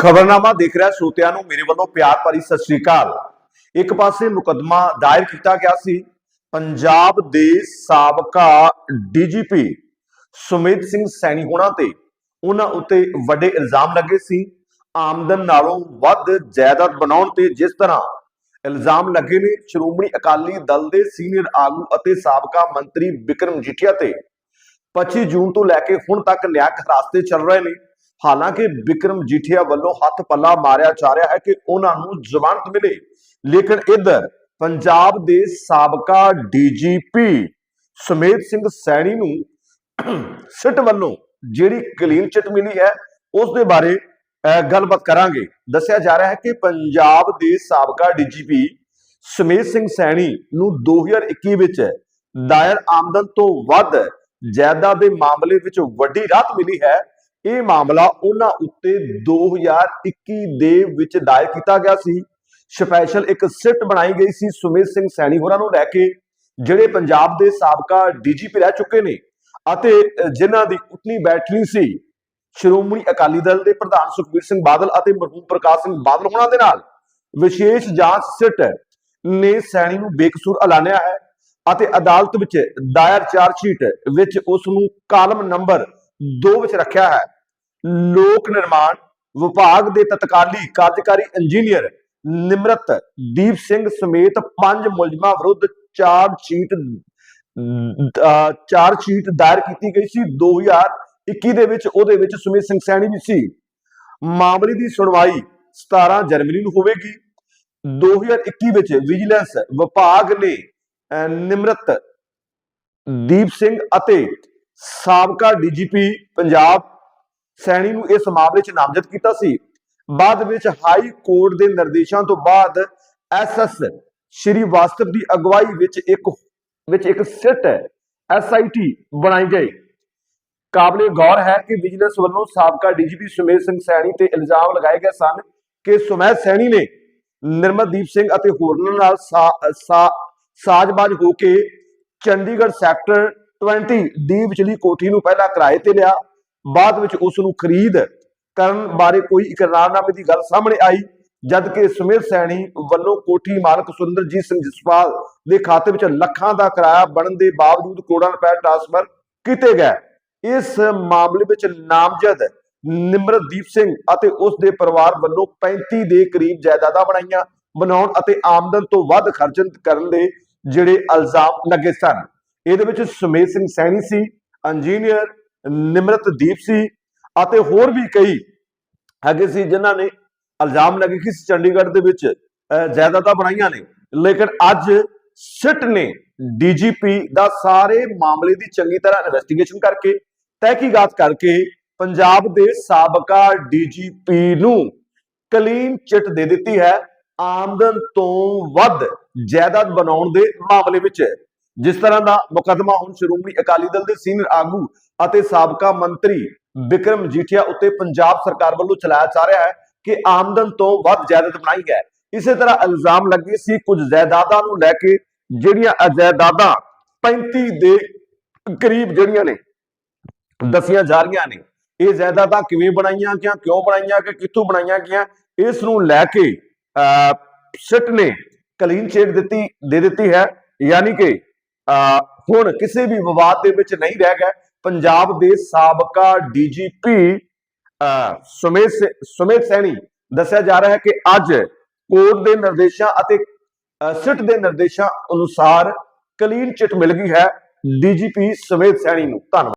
ਖਬਰਨਾਮਾ ਦੇਖ ਰਿਹਾ ਸੋਤਿਆਂ ਨੂੰ ਮੇਰੇ ਵੱਲੋਂ ਪਿਆਰ ਭਰੀ ਸਤਿ ਸ੍ਰੀ ਅਕਾਲ। ਇੱਕ ਪਾਸੇ ਮੁਕੱਦਮਾ ਦਾਇਰ ਕੀਤਾ ਗਿਆ ਸੀ, ਪੰਜਾਬ ਦੇ ਸਾਬਕਾ ਡੀਜੀਪੀ ਸੁਮੇਤ ਸਿੰਘ ਸੈਣੀ ਹੋਣਾ ਤੇ ਉਹਨਾਂ ਉੱਤੇ ਵੱਡੇ ਇਲਜ਼ਾਮ ਲੱਗੇ ਸੀ। ਆਮਦਨ ਨਾਲੋਂ ਵੱਧ ਜਾਇਦਾਦ ਬਣਾਉਣ ਤੇ ਜਿਸ ਤਰ੍ਹਾਂ ਇਲਜ਼ਾਮ ਲੱਗੇ ਨੇ, ਸ਼੍ਰੋਮਣੀ ਅਕਾਲੀ ਦਲ ਦੇ ਸੀਨੀਅਰ ਆਗੂ ਅਤੇ ਸਾਬਕਾ ਮੰਤਰੀ ਵਿਕਰਮ ਜੀਠੀਆ ਤੇ 25 ਜੂਨ ਤੋਂ ਲੈ ਕੇ ਹੁਣ ਤੱਕ ਨਿਆਂਕ ਹਰਾਸਤੇ ਚੱਲ ਰਹੇ ਨੇ। ਹਾਲਾਂਕਿ ਵਿਕਰਮ ਜੀਠੀਆ ਵੱਲੋਂ ਹੱਥ ਪੱਲਾ ਮਾਰਿਆ ਜਾ ਰਿਹਾ ਹੈ ਕਿ ਉਹਨਾਂ ਨੂੰ ਜ਼ਮਾਨਤ ਮਿਲੇ। ਲੇਕਿਨ ਇੱਧਰ ਪੰਜਾਬ ਦੇ ਸਾਬਕਾ ਡੀਜੀਪੀ ਸੁਮੇਧ ਸਿੰਘ ਸੈਣੀ ਨੂੰ ਸਿੱਟ ਵੱਲੋਂ ਜਿਹੜੀ ਕਲੀਨ ਚਿੱਟ ਮਿਲੀ ਹੈ ਉਸ ਦੇ ਬਾਰੇ ਅਹ, ਗੱਲਬਾਤ ਕਰਾਂਗੇ। ਦੱਸਿਆ ਜਾ ਰਿਹਾ ਹੈ ਕਿ ਪੰਜਾਬ ਦੇ ਸਾਬਕਾ ਡੀਜੀਪੀ ਸੁਮੇਧ ਸਿੰਘ ਸੈਣੀ ਨੂੰ 2021 ਵਿੱਚ ਦਾਇਰ ਆਮਦਨ ਤੋਂ ਵੱਧ ਜਾਇਦਾਦ ਦੇ ਮਾਮਲੇ ਵਿੱਚ ਵੱਡੀ ਰਾਹਤ ਮਿਲੀ ਹੈ। ਇਹ ਮਾਮਲਾ ਉਹਨਾਂ ਉੱਤੇ 2021 ਦੇ ਵਿੱਚ ਦਾਇਰ ਕੀਤਾ ਗਿਆ ਸੀ। ਸਪੈਸ਼ਲ ਇੱਕ ਸਿੱਟ ਬਣਾਈ ਗਈ ਸੀ ਸੁਮੇਧ ਸਿੰਘ ਸੈਣੀ ਹੋਰਾਂ ਨੂੰ ਲੈ ਕੇ, ਜਿਹੜੇ ਪੰਜਾਬ ਦੇ ਸਾਬਕਾ ਡੀਜੀਪੀ ਰਹਿ ਚੁੱਕੇ ਨੇ ਅਤੇ ਜਿਨ੍ਹਾਂ ਦੀ ਉਤਨੀ ਬੈਠਣੀ ਸੀ, ਸ਼੍ਰੋਮਣੀ ਅਕਾਲੀ ਦਲ ਦੇ ਪ੍ਰਧਾਨ ਸੁਖਬੀਰ ਸਿੰਘ ਬਾਦਲ ਅਤੇ ਮਰਹੂਮ ਪ੍ਰਕਾਸ਼ ਸਿੰਘ ਬਾਦਲ ਹੋਣਾ ਦੇ ਨਾਲ। ਵਿਸ਼ੇਸ਼ ਜਾਂਚ ਸਿੱਟ ਨੇ ਸੈਣੀ ਨੂੰ ਬੇਕਸੂਰ ਐਲਾਨਿਆ ਹੈ ਅਤੇ ਅਦਾਲਤ ਵਿੱਚ ਦਾਇਰ ਚਾਰਜ ਸ਼ੀਟ ਵਿੱਚ ਉਸ ਨੂੰ ਕਾਲਮ ਨੰਬਰ 2 ਵਿੱਚ ਰੱਖਿਆ ਹੈ। ਲੋਕ ਨਿਰਮਾਣ ਵਿਭਾਗ ਦੇ ਤਤਕਾਲੀ ਕਾਰਜਕਾਰੀ ਇੰਜੀਨੀਅਰ ਨਿਮਰਤ ਦੀਪ ਸਿੰਘ ਸਮੇਤ ਪੰਜ ਮੁਲਜ਼ਮਾਂ ਵਿਰੁੱਧ ਚਾਰਜ ਸ਼ੀਟ ਅਹ, ਚਾਰਜ ਦਾਇਰ ਕੀਤੀ ਗਈ ਸੀ। 2021 ਦੇ ਵਿੱਚ ਉਹਦੇ ਵਿੱਚ ਸੁਮੇਧ ਸਿੰਘ ਸੈਣੀ ਵੀ ਸੀ। ਮਾਮਲੇ ਦੀ ਸੁਣਵਾਈ 17 ਜਨਵਰੀ ਨੂੰ ਹੋਵੇਗੀ। 2021 ਵਿੱਚ ਵਿਜੀਲੈਂਸ ਵਿਭਾਗ ਨੇ ਅਹ, ਨਿਮਰਤ ਦੀਪ ਸਿੰਘ ਅਤੇ ਸਾਬਕਾ ਡੀਜੀਪੀ ਪੰਜਾਬ ਸੈਣੀ ਨੂੰ ਇਸ ਮਾਮਲੇ 'ਚ ਨਾਮਜ਼ਦ ਕੀਤਾ ਸੀ। ਬਾਅਦ ਵਿੱਚ ਹਾਈ ਕੋਰਟ ਦੇ ਨਿਰਦੇਸ਼ਾਂ ਤੋਂ ਬਾਅਦ ਐਸਐਸ ਸ਼੍ਰੀ ਵਾਸਤਵ ਦੀ ਅਗਵਾਈ ਵਿੱਚ ਇੱਕ ਵਿੱਚ ਇੱਕ ਸਿੱਟ ਐਸਆਈਟੀ ਬਣਾਈ ਗਈ। ਕਾਬਲੇ ਗੌਰ ਹੈ ਕਿ ਵਿਜੀਲੈਂਸ ਵੱਲੋਂ ਸਾਬਕਾ ਡੀਜੀਪੀ ਸੁਮੇਧ ਸਿੰਘ ਸੈਣੀ ਤੇ ਇਲਜ਼ਾਮ ਲਗਾਏ ਗਏ ਸਨ ਕਿ ਸੁਮੇਧ ਸੈਣੀ ਨੇ ਨਿਰਮਲਦੀਪ ਸਿੰਘ ਅਤੇ ਹੋਰਨਾਂ ਨਾਲ ਸਾਜ਼ਬਾਜ਼ ਹੋ ਕੇ ਚੰਡੀਗੜ੍ਹ ਸੈਕਟਰ 20 ਡੀ ਵਿਚਲੀ ਕੋਠੀ ਨੂੰ ਪਹਿਲਾਂ ਕਿਰਾਏ ਤੇ ਲਿਆ, ਬਾਅਦ ਵਿੱਚ ਉਸ ਨੂੰ ਖਰੀਦ ਕਰਨ ਬਾਰੇ ਕੋਈ ਇਕਰਾਰਨਾਮੇ ਦੀ ਗੱਲ ਸਾਹਮਣੇ ਆਈ ਜਦ ਕਿ ਸੁਮੇਧ ਸੈਣੀ ਵੱਲੋਂ ਕੋਠੀ ਮਾਲਕ ਸੁਰਿੰਦਰਜੀਤ ਸਿੰਘ ਜਸਪਾਲ ਦੇ ਖਾਤੇ ਵਿੱਚ ਲੱਖਾਂ ਦਾ ਕਿਰਾਇਆ ਬਣਨ ਦੇ ਬਾਵਜੂਦ ਕਰੋੜਾਂ ਰੁਪਏ ਟ੍ਰਾਂਸਫਰ ਕੀਤੇ ਗਏ। ਇਸ ਮਾਮਲੇ ਵਿੱਚ ਨਾਮਜ਼ਦ ਨਿਮਰਤਦੀਪ ਸਿੰਘ ਅਤੇ ਉਸ ਦੇ ਪਰਿਵਾਰ ਵੱਲੋਂ 35 ਦੇ ਕਰੀਬ ਜਾਇਦਾਦਾਂ ਬਣਾਈਆਂ, ਬਣਾਉਣ ਅਤੇ ਆਮਦਨ ਤੋਂ ਵੱਧ ਖਰਚ ਕਰਨ ਦੇ ਜਿਹੜੇ ਇਲਜ਼ਾਮ ਲੱਗੇ ਸਨ। ਇਹਦੇ ਵਿੱਚ ਸੁਮੇਧ ਸਿੰਘ ਸੈਣੀ ਸੀ, ਇੰਜੀਨੀਅਰ ਨਿਮਰਤਦੀਪ ਸੀ ਅਤੇ ਹੋਰ ਵੀ ਕਈ ਹੈਗੇ ਸੀ ਜਿਨ੍ਹਾਂ ਨੇ ਇਲਜ਼ਾਮ ਲੱਗੇ ਕਿ ਚੰਡੀਗੜ੍ਹ ਦੇ ਵਿੱਚ ਜਾਇਦਾਦਾਂ ਬਣਾਈਆਂ ਨੇ। ਲੇਕਿਨ ਅੱਜ ਸਿੱਟ ਨੇ ਡੀਜੀਪੀ ਦਾ ਸਾਰੇ ਮਾਮਲੇ ਦੀ ਚੰਗੀ ਤਰ੍ਹਾਂ ਇਨਵੈਸਟੀਗੇਸ਼ਨ ਕਰਕੇ, ਤਹਿਕੀਕਾਤ ਕਰਕੇ ਪੰਜਾਬ ਦੇ ਸਾਬਕਾ ਡੀਜੀਪੀ ਨੂੰ ਕਲੀਨ ਚਿੱਟ ਦੇ ਦਿੱਤੀ ਹੈ ਆਮਦਨ ਤੋਂ ਵੱਧ ਜਾਇਦਾਦ ਬਣਾਉਣ ਦੇ ਮਾਮਲੇ ਵਿੱਚ। ਜਿਸ ਤਰ੍ਹਾਂ ਦਾ ਮੁਕੱਦਮਾ ਹੁਣ ਸ਼੍ਰੋਮਣੀ ਅਕਾਲੀ ਦਲ ਦੇ ਸੀਨੀਅਰ ਆਗੂ ਅਤੇ ਸਾਬਕਾ ਮੰਤਰੀ ਵਿਕਰਮ ਜੀਠੀਆ ਉੱਤੇ ਪੰਜਾਬ ਸਰਕਾਰ ਵੱਲੋਂ ਚਲਾਇਆ ਜਾ ਰਿਹਾ ਹੈ ਕਿ ਆਮਦਨ ਤੋਂ ਵੱਧ ਜਾਇਦਾਦ ਬਣਾਈ ਹੈ। ਇਸੇ ਤਰ੍ਹਾਂ ਇਲਜ਼ਾਮ ਲੱਗੇ ਸੀ ਕੁਝ ਜਾਇਦਾਦਾਂ ਨੂੰ ਲੈ ਕੇ ਜਿਹੜੀਆਂ ਜਾਇਦਾਦਾਂ 35 ਦੇ ਕਰੀਬ ਜਿਹੜੀਆਂ ਨੇ ਦੱਸੀਆਂ ਜਾ ਰਹੀਆਂ ਨੇ ਇਹ ਜਾਇਦਾਦਾਂ ਕਿਵੇਂ ਬਣਾਈਆਂ ਗਿਆ ਕਿਉਂ ਬਣਾਈਆਂ ਕਿ ਕਿੱਥੋਂ ਬਣਾਈਆਂ ਗਿਆ ਇਸ ਨੂੰ ਲੈ ਕੇ ਅਹ, ਸਿੱਟ ਨੇ ਕਲੀਨ ਚੇਟ ਦਿੱਤੀ ਦੇ ਦਿੱਤੀ ਹੈ। ਯਾਨੀ ਕਿ ਹੁਣ ਕਿਸੇ ਵੀ ਵਿਵਾਦ ਦੇ ਵਿੱਚ ਨਹੀਂ ਰਹਿ ਗਏ। ਪੰਜਾਬ ਦੇ ਸਾਬਕਾ ਡੀਜੀਪੀ ਸੁਮੇਧ ਸੇ- ਸੁਮੇਧ ਸੈਣੀ ਦੱਸਿਆ ਜਾ ਰਿਹਾ ਹੈ ਕਿ ਅੱਜ ਕੋਰਟ ਦੇ ਨਿਰਦੇਸ਼ਾਂ ਅਤੇ ਅਹ, ਸਿੱਟ ਦੇ ਨਿਰਦੇਸ਼ਾਂ ਅਨੁਸਾਰ ਕਲੀਨ ਚਿੱਟ ਮਿਲ ਗਈ ਹੈ। ਡੀਜੀਪੀ ਸੁਮੇਧ ਸੈਣੀ ਨੂੰ ਧੰਨਵਾਦ।